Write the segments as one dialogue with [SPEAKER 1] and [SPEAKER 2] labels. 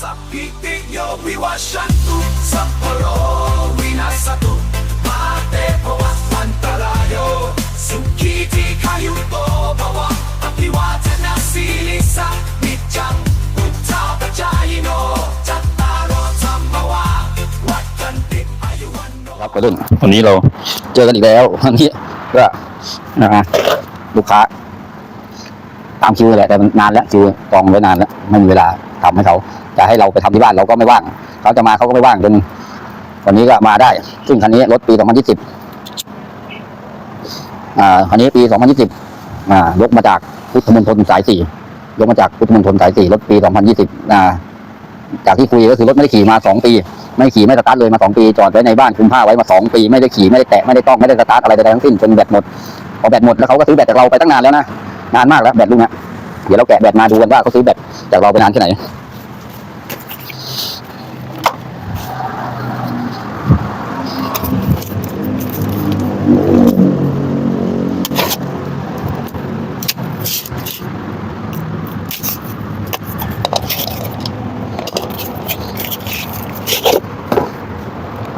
[SPEAKER 1] สัพพิติโยวิวัชันตุสัพพโรวินาศตุมาเตภวัตวันตรายโยสุขีทีขายุโตภวะอภิวาทนาสีลิสะนิจังพุทธาปจายโนจัตตารธรรมวาวัดกันติอายุวันโน
[SPEAKER 2] ครับวัยรุ่นวันนี้เราเจอกันอีกแล้ววันนี้ก็นะฮะลูกค้าตามคิวแหละแต่มันนานแล้วคิวจองไว้นานแล้วไม่มีเวลาทำให้เขา จะให้เราไปทำที่บ้านเราก็ไม่ว่าง เขาจะมาเขาก็ไม่ว่างจนวันนี้ก็มาได้ ซึ่งคันนี้รถปี 2020อ่าคันนี้ปี 2020อ่ายกมาจากพุทธมณฑลสายสี่ยกมาจากพุทธมณฑลสายสี่รถปี 2020อ่าจากที่คุยก็คือรถไม่ได้ขี่มาสองปี ไม่ขี่ไม่สตาร์ทเลยมาสองปี จอดไว้ในบ้านคุมผ้าไว้มาสองปี ไม่ได้ขี่ไม่ได้แตะไม่ได้ต้องไม่ได้สตาร์ทอะไรใดๆทั้งสิ้นจนแบตหมดพอแบตหมดแล้วเขาก็ซื้อแบตจากเราไปตั้งนานแล้วนะนานมากแล้วแบตลูกเนี้ยเดี๋ยวเราแกะแบตมาดูกันว่าเขาซื้อแบตจากเราไปนานแค่ไหน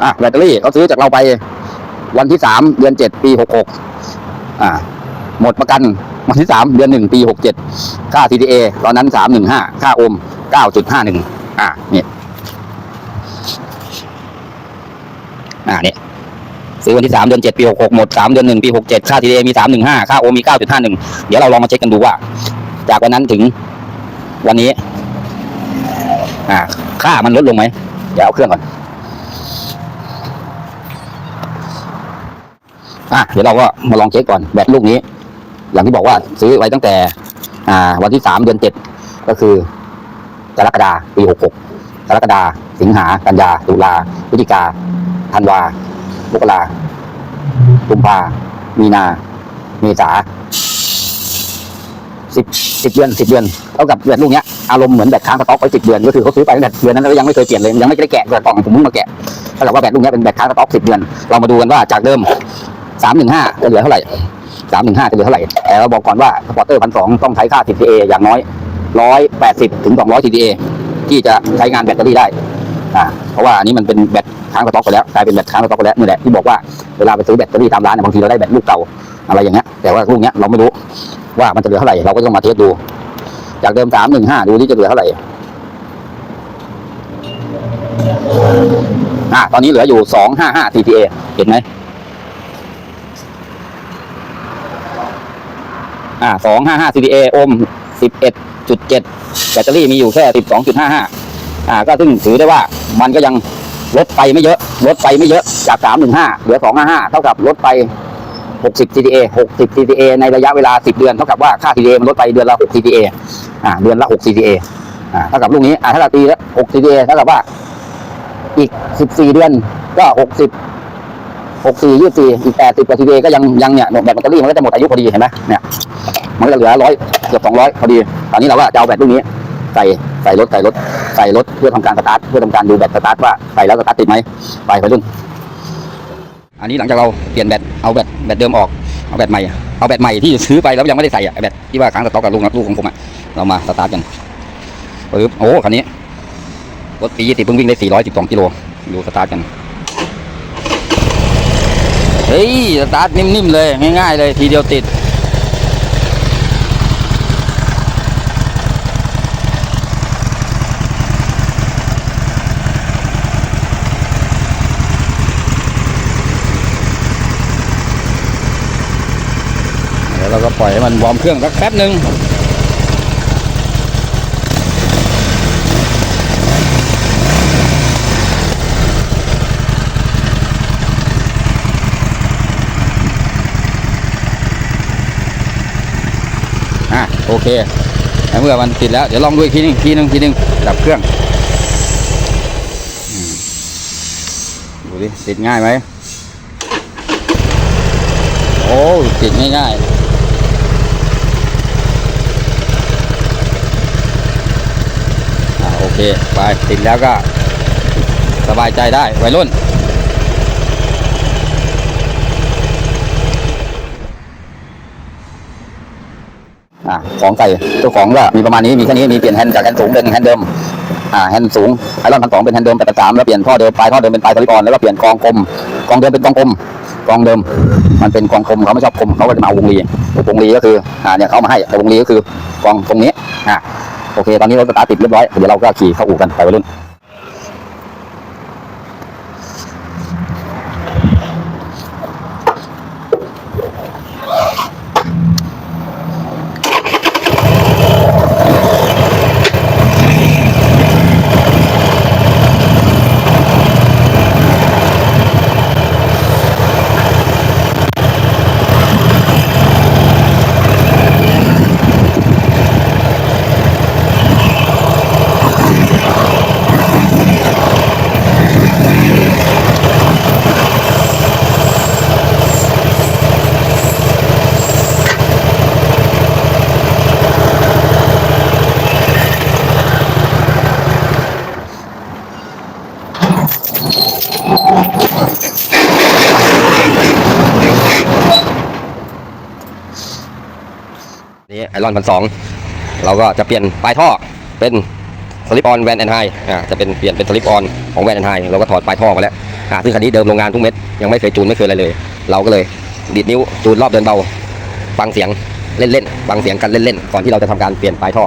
[SPEAKER 2] อะแบตเตอรี่เขาซื้อจากเราไป วันที่สามเดือนเจ็ดปีหกหกอ่า หมดประกันวันที่สามเดือนหนึ่งปีหกเจ็ดค่า TTA ตอนนั้นสามหนึ่งห้าค่าโอห์มเก้าจุดห้าหนึ่งอ่านี่อ่านี่ซื้อวันที่สามเดือนเจ็ดปีหกหกหมดสามเดือนหนึ่งปีหกเจ็ดค่า TTA มีสามหนึ่งห้าค่าโอห์มมีเก้าจุดห้าหนึ่งเดี๋ยวเราลองมาเช็คกันดูว่า จากวันนั้นถึงวันนี้ อ่า ค่ามันลดลงไหมเดี๋ยวเอาเครื่องก่อน อะเดี๋ยวเราก็มาลองเช็คก่อนแบตลูกนี้ อย่างที่บอกว่าซื้อไว้ตั้งแต่ อ่า วันที่สามเดือนเจ็ดก็คือกรกฎาปีหกหกกรกฎาสิงหากันยาตุลาพฤศจิกาธันวามกรากุมภามีนา เมษาสิบสิบเดือนสิบเดือนเท่ากับแบตลูกเนี้ยอารมณ์เหมือนแบตค้างสต็อกไว้สิบเดือนก็คือเขาซื้อไปตั้งแต่เดือนนั้นแล้วยังไม่เคยเปลี่ยนเลยยังไม่ได้แกะกล่องผมเพิ่งมาแกะเท่ากับว่าแบตลูกเนี้ยเป็นแบตค้างสต็อกสิบเดือนเรามาดูกันว่าจากเดิม สามหนึ่งห้าจะเหลือเท่าไหร่สามหนึ่งห้าจะเหลือเท่าไหร่ แต่เราบอกก่อนว่าสปอร์เตอร์พันสองต้องใช้ค่า TTA อย่างน้อยร้อยแปดสิบถึงสองร้อย TTA ที่จะใช้งานแบตเตอรี่ได้อ่าเพราะว่าอันนี้มันเป็นแบตค้างสต็อกไปแล้วกลายเป็นแบตค้างสต็อกไปแล้วนี่แหละที่บอกว่าเวลาไปซื้อแบตเตอรี่ตามร้านเนี่ยบางทีเราได้แบตลูกเก่าอะไรอย่างเงี้ยแต่ว่าลูกเนี้ยเราไม่รู้ว่ามันจะเหลือเท่าไหร่เราก็ต้องมาเทสดู จากเดิมสามหนึ่งห้าดูที่จะเหลือเท่าไหร่อ่าตอนนี้เหลืออยู่สองห้าห้า TTA เห็นไหม อ่าสองห้าห้า CDA โอห์มสิบเอ็ดจุดเจ็ดแบตเตอรี่มีอยู่แค่สิบสองจุดห้าห้าอ่า ก็ซึ่งถือได้ว่ามันก็ยังลดไปไม่เยอะ ลดไปไม่เยอะจากสามหนึ่งห้าเหลือสองห้าห้าเท่ากับลดไปหกสิบ CDA หกสิบ CDA ในระยะเวลาสิบเดือนเท่ากับว่าค่า CDA มันลดไปเดือนละหก CDA อ่า เดือนละหก CDA อ่า เท่ากับลูกนี้ อ่าถ้าเราตีแล้วหก CDA เท่ากับว่าอีกสิบสี่เดือนก็หกสิบ หกสี่ยี่สี่อีกแปดสิบกว่าทีเดก็ยังยังเนี่ยแบตแบตเตอรี่มันก็จะหมดอายุพอดีเห็นไหมเนี่ยมันก็จะเหลือร้อยเกือบสองร้อยพอดีตอนนี้เราก็จะเอาแบตลูกนี้ใส่ใส่รถใส่รถใส่รถเพื่อทำการสตาร์ทเพื่อทำการดูแบตสตาร์ทว่าใส่แล้วสตาร์ทติดไหมไปไปรุ่น อันนี้หลังจากเราเปลี่ยนแบตเอาแบตแบตเดิมออกเอาแบตใหม่เอาแบตใหม่ที่ซื้อไปแล้วยังไม่ได้ใส่อะแบตที่ว่าค้างสต็อกกับลูกนะลูกของผมอะเรามาสตาร์ทกันปึ๊บโอ้คันนี้รถปียี่สิบเพิ่งวิ่งได้สี่ร้อยสิบสองกิโลดูสตาร์ทกัน เฮ้ยสตาร์ทนิ่มๆเลย ง่ายๆเลยทีเดียวติด เดี๋ยวเราก็ปล่อยให้มันวอร์มเครื่องสักแป๊บหนึ่งอะ โอเคแล้วเมื่อมันติดแล้วเดี๋ยวลองดูอีกทีนึงทีนึงทีนึงดับเครื่องดูดิติดง่ายไหมโอ้ติดง่ายๆโอเค ไปติดแล้วก็สบายใจได้วัยรุ่น อะของใส่เจ้าของก็มีประมาณนี้มีแค่นี้มีเปลี่ยนแฮนด์จากแฮนด์สูงเป็นแฮนด์เดิม
[SPEAKER 3] อ่าแฮนด์สูงไอรอนพันสองเป็นแฮนด์เดิมแปดสามแล้วเปลี่ยนท่อเดิมปลายท่อเดิมเป็นปลายสลิปออนแล้วก็เปลี่ยนกองกลมกองเดิมเป็นกองกลมกองเดิม มันเป็นกองกลมเขาไม่ชอบกลมเขาก็จะมาเอาวงรีวงรีก็คืออ่าเนี่ยเขาเอามาให้แต่วงรีก็คือกองตรงนี้อ่าโอเค ตอนนี้รถสตาร์ทติดเรียบร้อยเดี๋ยวเราก็ขี่เข้าอู่กันไปวัยรุ่น นี่ไอรอนพันสองเราก็จะเปลี่ยนปลายท่อเป็นสลิปออนแวนแอนไฮอ่าจะเป็นเปลี่ยนเป็นสลิปออนของแวนแอนไฮเราก็ถอดปลายท่อมาแล้วอ่าซึ่งคันนี้เดิมโรงงานทุกเม็ดยังไม่เคยจูนไม่เคยอะไรเลย เราก็เลยดีดนิ้วจูนรอบเดินเบาฟังเสียงเล่นๆฟังเสียงกันเล่นๆก่อนที่เราจะทำการเปลี่ยนปลายท่อ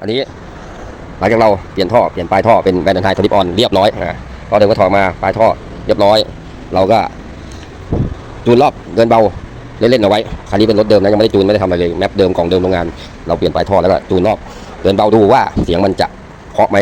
[SPEAKER 3] อั นี้ หลังจากเราเปลี่ยนท่อเปลี่ยนปลายท่อเป็นแบนด์ไทยทริปออนเรียบร้อยอ่าก็เดินก็ถอดมาปลายท่อเรียบร้อย เราก็จูนรอบเดินเบาเล่นๆเอาไว้คันนี้เป็นรถเดิมนะยังไม่ได้จูนไม่ได้ทำอะไรเลยแมปเดิมของเดิมโรงงานเราเปลี่ยนปลายท่อแล้วก็จูนรอบเดินเบาดูว่าเสียงมันจะเพาะไหม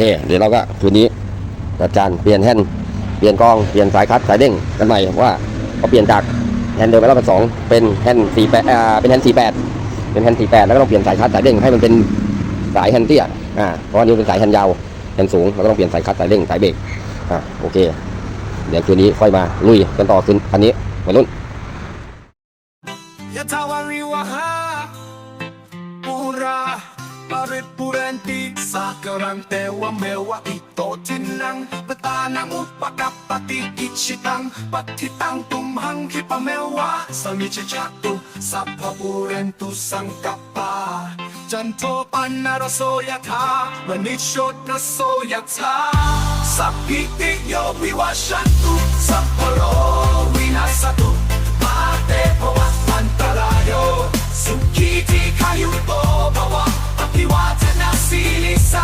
[SPEAKER 3] เคเดี๋ยวเราก็คืนนี้จัดการเปลี่ยนแฮนด์เปลี่ยนกองเปลี่ยนสายคัดสายเด้งกันใหม่ว่าเขาเปลี่ยนจากแฮนด์เดิมไปแล้วเป็นสองเป็นแฮนด์สี่แปดอ่าเป็นแฮนด์สี่แปดเป็นแฮนด์สี่แปดแล้วก็ต้องเปลี่ยนสายคัดสายเด้งให้มันเป็นสายแฮนด์เตี้ยอ่าเพราะอันนี้เป็นสายแฮนด์ยาวแฮนด์สูงเราก็ต้องเปลี่ยนสายคัดสายเด้งสายเบรกอ่าโอเค เดี๋ยวคืนนี้ค่อยมาลุยกันต่อคืนอันนี้วัยรุ่น
[SPEAKER 1] Yatawariwaha Pura Parit purenti sakarang mewa ito tinang Patanang upakapati ichitang Patitang tumhang kipamewa Sa michichato sa papurentu sangkapa Janto panaraso yata Manishot na so yata Sa piti yo wiwashantu Sa poro winasatu Mate pawa pantalayo Sukiti kayuto bawa wakiwata na silisa.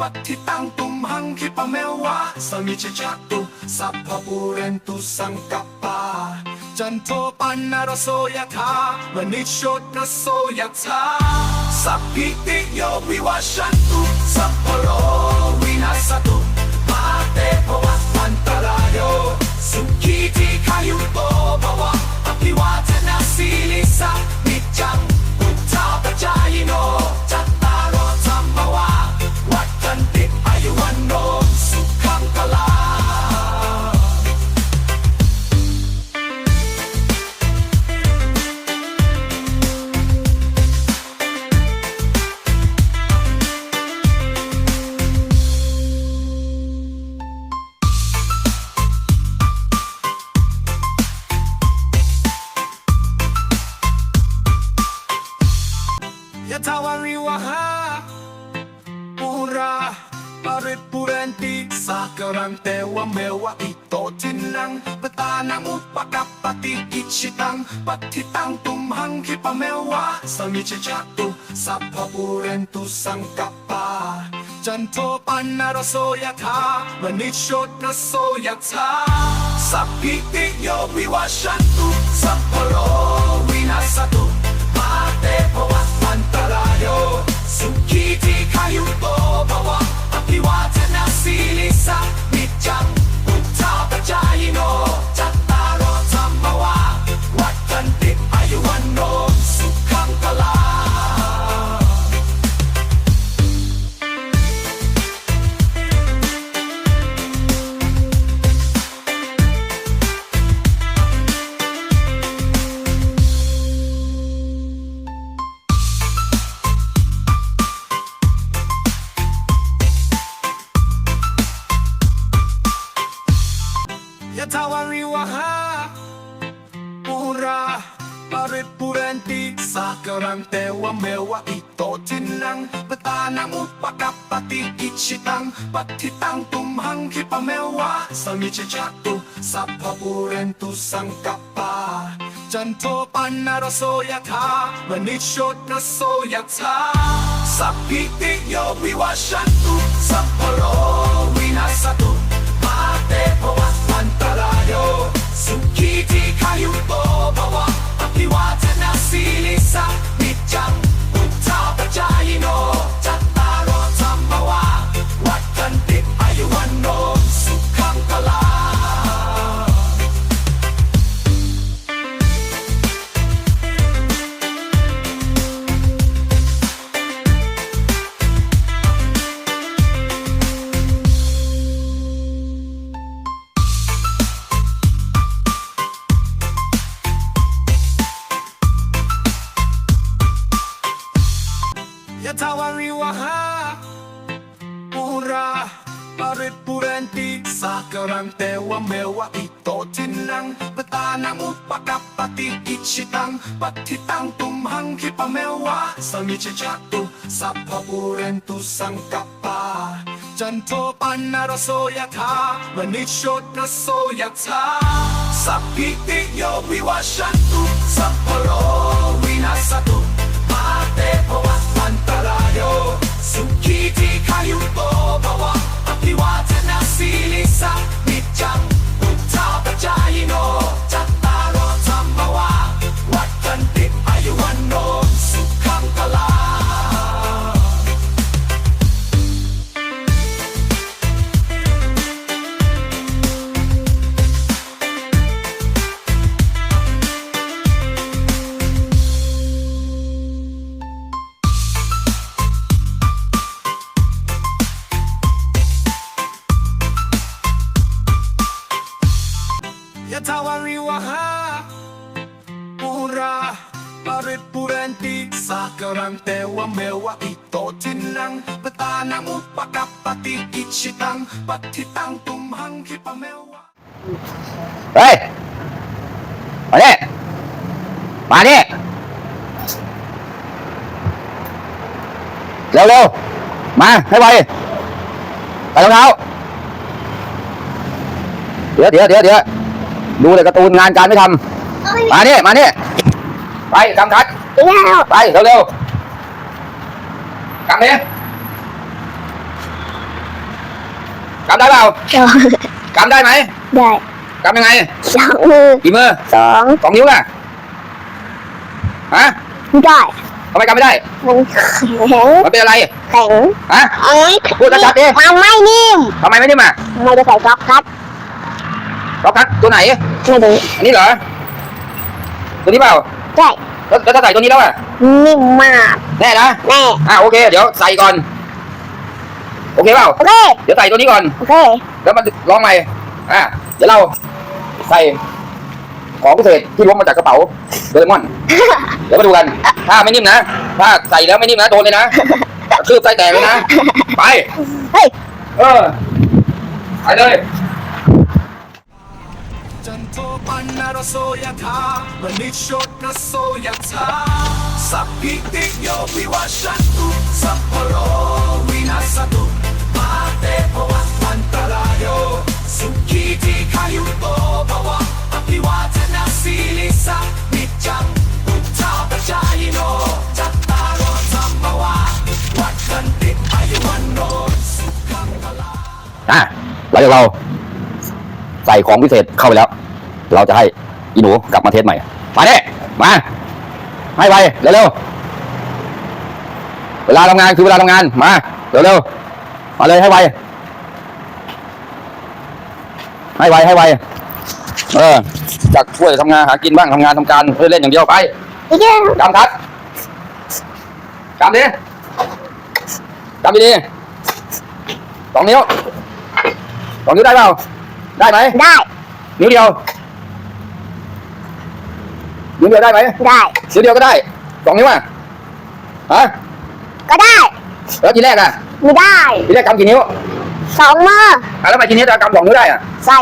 [SPEAKER 1] Patitang tumhang kipamewa Samichichatu sa papurentu sangkapa Janto panaraso yatha Manishot na soyata Sa piti yo wiwashantu Sa polo winasatu Mate pawa pantalayo Sukiti kayuto bawa Apiwate na silisa Nityang utapajayino ta pa สังนิจจัตุสัพพูเรนตุสังกัปปาจันโทปันนารโสยธามณิชโชตโสยธาสัพพิติโยวิวัชันตุสัพพโรวินาสตุมาเตภวัตันตราย Sakarang tewa mewa ito tinang Batanang upakapati ichitang Patitang tumhang kipamewa Samichichatu Sa papurentu sangkapa Janto panarasoyata Manishot na soyata Sa piti yo wiwashantu Sa polo winasatu Mate pawa pantalayo Sukiti kayuto bawa ที่วัฒนาศีลิสักดิจังพุทธาปจายโน สมิชชักตุสัพพบุเรนตุสังกัปปาจันโทปันนารโสยธามณิชดรโสยธาสัพพิติโยวิวัชันตุสัพพโรวินาสตุมาเตภวัตมันตรายโยสุขีทีขายุโตภวะอภิวาทนาสีลิสานิจัง tawariwaha Pura Parit purenti Sakarang tewa mewa ito tinang Batanang upakapati ichitang Patitang tumhang kipamewa
[SPEAKER 2] เฮ้ย มาดิมาดิเร็วเร็วๆ มา ให้ไวไปรองเท้าเดี๋ยวเดี๋ยวเดี๋ยวเดี๋ยว ดูเลยการ์ตูนงานการไม่ทำมาดิมาดิไปกำทัด
[SPEAKER 4] อีกแล้ว
[SPEAKER 2] ไปเร็วๆกำนี้กำได้เปล่า
[SPEAKER 4] สอง
[SPEAKER 2] กำได้ไหม
[SPEAKER 4] ได้
[SPEAKER 2] กำยังไง
[SPEAKER 4] สองมือ
[SPEAKER 2] กี่มือ
[SPEAKER 4] สอง
[SPEAKER 2] สองนิ้วน่ะฮะ
[SPEAKER 4] ได้
[SPEAKER 2] ทำไมกำไม่ได้
[SPEAKER 4] มันแข็ง
[SPEAKER 2] มันเป็นอะไร
[SPEAKER 4] แข็ง
[SPEAKER 2] ฮะ
[SPEAKER 4] เอ้ย
[SPEAKER 2] พูดชัดๆดิ
[SPEAKER 4] มันไม่นิ่ม
[SPEAKER 2] ทำไมไม่ได้มา
[SPEAKER 4] ไม่ได้ใส่ก๊อกครับ
[SPEAKER 2] ล็อกคัดตัวไหน
[SPEAKER 4] ไม่ดู
[SPEAKER 2] อันนี้เหรอ ตัวนี้เปล่า
[SPEAKER 4] ได้
[SPEAKER 2] แล้วแล้วถ้าใส่ตัวนี้แล้วอะ
[SPEAKER 4] นิ่มมาก
[SPEAKER 2] แน่นะ
[SPEAKER 4] แน่
[SPEAKER 2] อะโอเค เดี๋ยวใส่ก่อน โอเคเปล่า
[SPEAKER 4] โอเค
[SPEAKER 2] เดี๋ยวใส่ตัวนี้ก่อน
[SPEAKER 4] โอเค
[SPEAKER 2] แล้วมันลองใหม่อะเดี๋ยวเราใส่ของพิเศษที่ล้วงมาจากกระเป๋าโดเรมอน เดี๋ยวมาดูกัน ถ้าไม่นิ่มนะ ถ้าใส่แล้วไม่นิ่มนะโดนเลยนะคืบไส้แตกเลยนะ ไป
[SPEAKER 4] เฮ้ย
[SPEAKER 2] เออ ไปเลย
[SPEAKER 1] จันโทปันนารโสยถามณิโชตโสยถาสัพพิติโยวิวัชชันตุสัพพโรวินาศตุมาเตภวัตวันตรายโยสุขีทีขายุโตภวะอภิวาทนาสีลิสะนิจจังพุทธาปจายโนจัตตารโอธรรมวาวัดกันติอายุวันโนสุขังพลา
[SPEAKER 2] อะหลังจากเรา ใส่ของพิเศษเข้าไปแล้ว เราจะให้อีหนูกลับมาเทสใหม่ มาเนี่ยมา ให้ไวเร็วๆเวลาทำงานคือเวลาทำงาน มาเร็วๆมาเลยให้ไวให้ไวให้ไวเออจากช่วยทำงานหากินบ้างทำงานทำการเพื่อเล่นอย่างเดียวไปจำทัดจำดิจำดีๆสองนิ้วสองนิ้วได้เปล่า ได้ไหม
[SPEAKER 4] ได้
[SPEAKER 2] นิ้วเดียวนิ้วเดียวได้ไหม
[SPEAKER 4] ได้
[SPEAKER 2] นิ้วเดียวก็ได้สองนิ้วอะฮะ
[SPEAKER 4] ก็ได้
[SPEAKER 2] แล้วทีแรกอะ
[SPEAKER 4] ไม่ได้
[SPEAKER 2] ทีแรกกำกี่นิ้ว
[SPEAKER 4] สองมือ
[SPEAKER 2] อะแล้วทำไมทีนี้จะกำสองนิ้วได้อะ
[SPEAKER 4] ใส่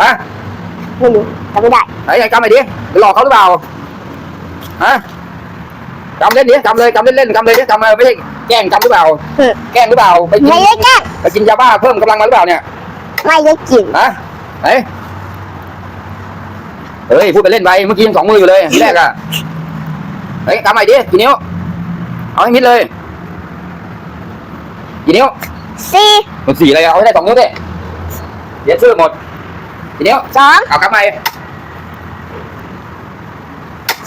[SPEAKER 2] ฮะ
[SPEAKER 4] ไม่รู้จำไม่ได้
[SPEAKER 2] ไหนไงกำไปดิไปหลอกเขาหรือเปล่าฮะกำเล่นดิกำเลยกำเล่นเล่นๆกำเลยดิกำมาไม่ใช่แกล้งกำหรือเปล่า
[SPEAKER 4] หึ
[SPEAKER 2] แกล้งหรือเปล่าไปกิน
[SPEAKER 4] ไม่ได้แกล้ง
[SPEAKER 2] ไปกินยาบ้าเพิ่มกำลังมาหรือเปล่าเนี่ย
[SPEAKER 4] ไม่ได้กิน
[SPEAKER 2] ฮะไหนเฮ้ยพูดไปเล่นไปเมื่อกี้ยังสองมืออยู่เลยทีแรกอะเฮ้ยกำใหม่ดิกี่นิ้วเอาให้มิดเลยกี่นิ้ว
[SPEAKER 4] สี่
[SPEAKER 2] มันสี่เลยเอาให้ได้สองนิ้วดิเดี๋ยวชื่อหมดกี่นิ้ว
[SPEAKER 4] สอง
[SPEAKER 2] เอากำใหม่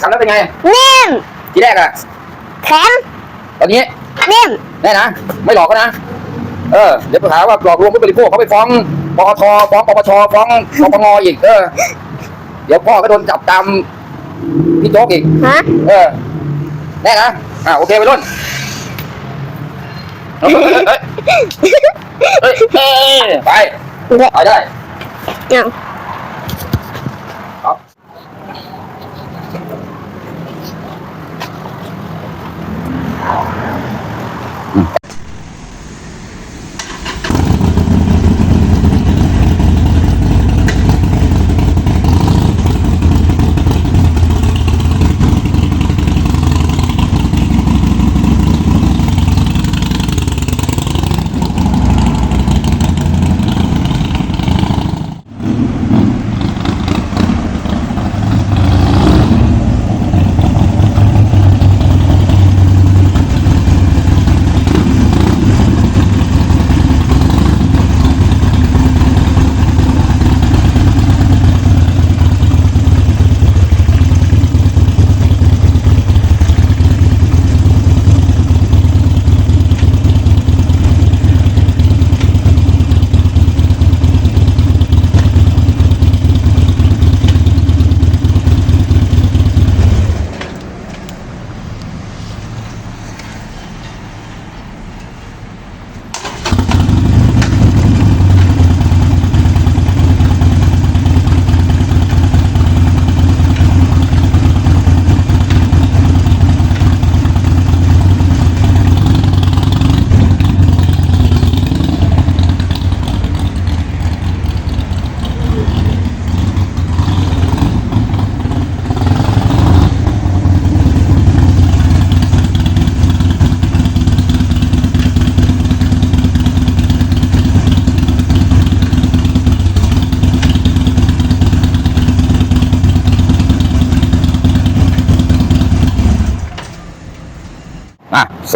[SPEAKER 2] กำแล้วเป็นไง
[SPEAKER 4] นิ่ม
[SPEAKER 2] ทีแรกอะ
[SPEAKER 4] แข็ง
[SPEAKER 2] ตอนนี้
[SPEAKER 4] นิ่ม
[SPEAKER 2] แน่นะ ไม่หลอกเขานะ เออ เดี๋ยวไปหาว่าหลอกลวงผู้บริโภคเขาไปฟ้อง ปอทฟ้องปปชฟ้องปปงอีกเออ เดี๋ยวพ่อก็โดนจับตามพี่โจ๊กอีก
[SPEAKER 4] ฮะ
[SPEAKER 2] เออแน่นะ อ่าโอเคไปรุ่นเฮ้ยเฮ้ยเฮ้ยเฮ้ยไป
[SPEAKER 4] เด็ก
[SPEAKER 2] ไปได้
[SPEAKER 4] เอ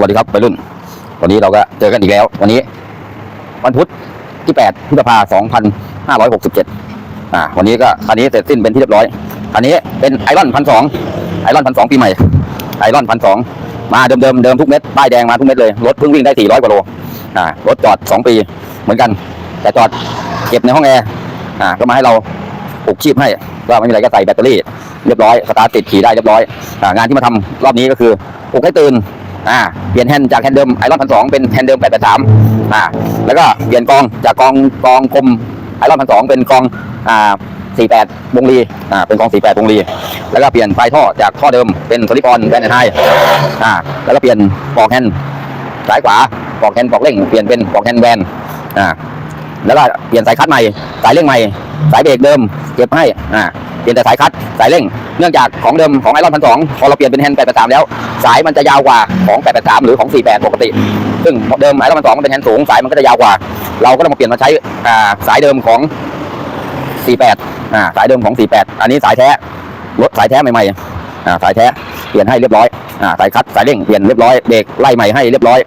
[SPEAKER 2] วัสดีครับไปรุ่น วันนี้เราก็เจอกันอีกแล้ว วันนี้วันพุธที่8พฤษภาคม2567อ่า วันนี้ก็คันนี้เสร็จสิ้นเป็นที่เรียบร้อยอันนี้เป็นไอรอนพันสองไอรอนพันสองปีใหม่ไอรอนพันสองมาเดิมเดิมเดิมทุกเม็ดป้ายแดงมาทุกเม็ดเลยรถเพิ่งวิ่งได้400กว่าโลอ่ารถจอด2ปีเหมือนกัน แต่จอดเก็บในห้องแอร์อ่าก็มาให้เราปลูกชีพให้ก็ไม่มีอะไรก็ใส่แบตเตอรี่เรียบร้อยสตาร์ทติดขี่ได้เรียบร้อยอ่างานที่มาทำรอบนี้ก็คือปลุกให้ตื่น อ่าเปลี่ยนแฮนด์จากแฮนด์เดิมไอรอนพันสองเป็นแฮนด์เดิมแปดแปดสามอ่าแล้วก็เปลี่ยนกองจากกองกองกลมไอรอนพันสองเป็นกองอ่าสี่แปดวงลีอ่าเป็นกองสี่แปดวงลีแล้วก็เปลี่ยนสายท่อจากท่อเดิมเป็นโซลิปอนแบนไฮอ่าแล้วก็เปลี่ยนปลอกแฮนด์ซ้ายขวาปลอกแฮนด์ปลอกเร่งเปลี่ยนเป็นปลอกแฮนด์แบนอ่า แล้วก็เปลี่ยนสายคัดใหม่สายเร่งใหม่ สายเบรกเดิมเก็บให้อ่าเปลี่ยนแต่สายคัดสายเร่ง เนื่องจากของเดิมของไอรอนพันสองพอเราเปลี่ยนเป็นแฮนด์แปดแปดสามแล้ว สายมันจะยาวกว่าของแปดแปดสามหรือของสี่แปดปกติ ซึ่งเดิมไอรอนพันสองมันเป็นแฮนด์สูงสายมันก็จะยาวกว่า เราก็ต้องมาเปลี่ยนมาใช้อ่าสายเดิมของสี่แปดอ่าสายเดิมของสี่แปดอันนี้สายแท้รถสายแท้ใหม่ๆอ่าสายแท้เปลี่ยนให้เรียบร้อยอ่าสายคัดสายเร่งเปลี่ยนเรียบร้อยเบรกไล่ใหม่ให้เรียบร้อย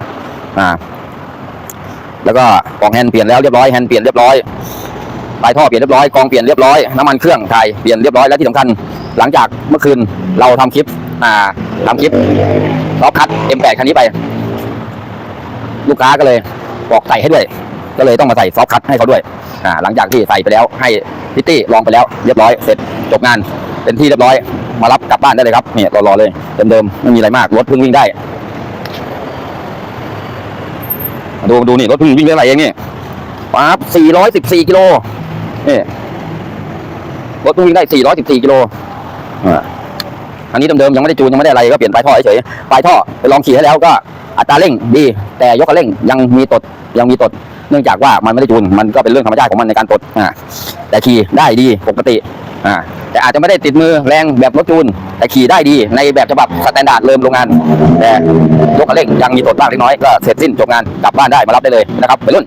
[SPEAKER 2] อ่า แล้วก็กองแฮนด์เปลี่ยนแล้วเรียบร้อยแฮนด์เปลี่ยนเรียบร้อยปลายท่อเปลี่ยนเรียบร้อยกองเปลี่ยนเรียบร้อยน้ำมันเครื่องไทยเปลี่ยนเรียบร้อยและที่สำคัญ หลังจากเมื่อคืนเราทำคลิปอ่าทำคลิปล็อกคัด M8 คันนี้ไป ลูกค้าก็เลยบอกใส่ให้ด้วย ก็เลยต้องมาใส่ซอฟต์คัทให้เขาด้วยอ่าหลังจากที่ใส่ไปแล้วให้พิตตี้ลองไปแล้ว เรียบร้อยเสร็จจบงานเป็นที่เรียบร้อยมารับกลับบ้านได้เลยครับเนี่ยรอๆเลยเดิมๆไม่มีอะไรมากรถเพิ่งวิ่งได้ ดูดูนี่รถเพิ่งวิ่งได้อะไรเองนี่ปั๊บ414กิโลนี่รถเพิ่งวิ่งได้414กิโลอ่าอันนี้เดิมๆยังไม่ได้จูนยังไม่ได้อะไรก็เปลี่ยนปลายท่อเฉยๆปลายท่อไปลองขี่ให้แล้วก็อัตราเร่งดี แต่ยกคันเร่งยังมีตดยังมีตด เนื่องจากว่ามันไม่ได้จูนมันก็เป็นเรื่องธรรมชาติของมันในการตดอ่าแต่ขี่ได้ดีปกติ อ่าแต่อาจจะไม่ได้ติดมือแรงแบบรถจูน แต่ขี่ได้ดีในแบบฉบับสแตนดาร์ดเริ่มโรงงาน แต่ยกคันเร่งยังมีตดบ้างเล็กน้อยก็เสร็จสิ้นจบงานกลับบ้านได้มารับได้เลยนะครับไปรุ่น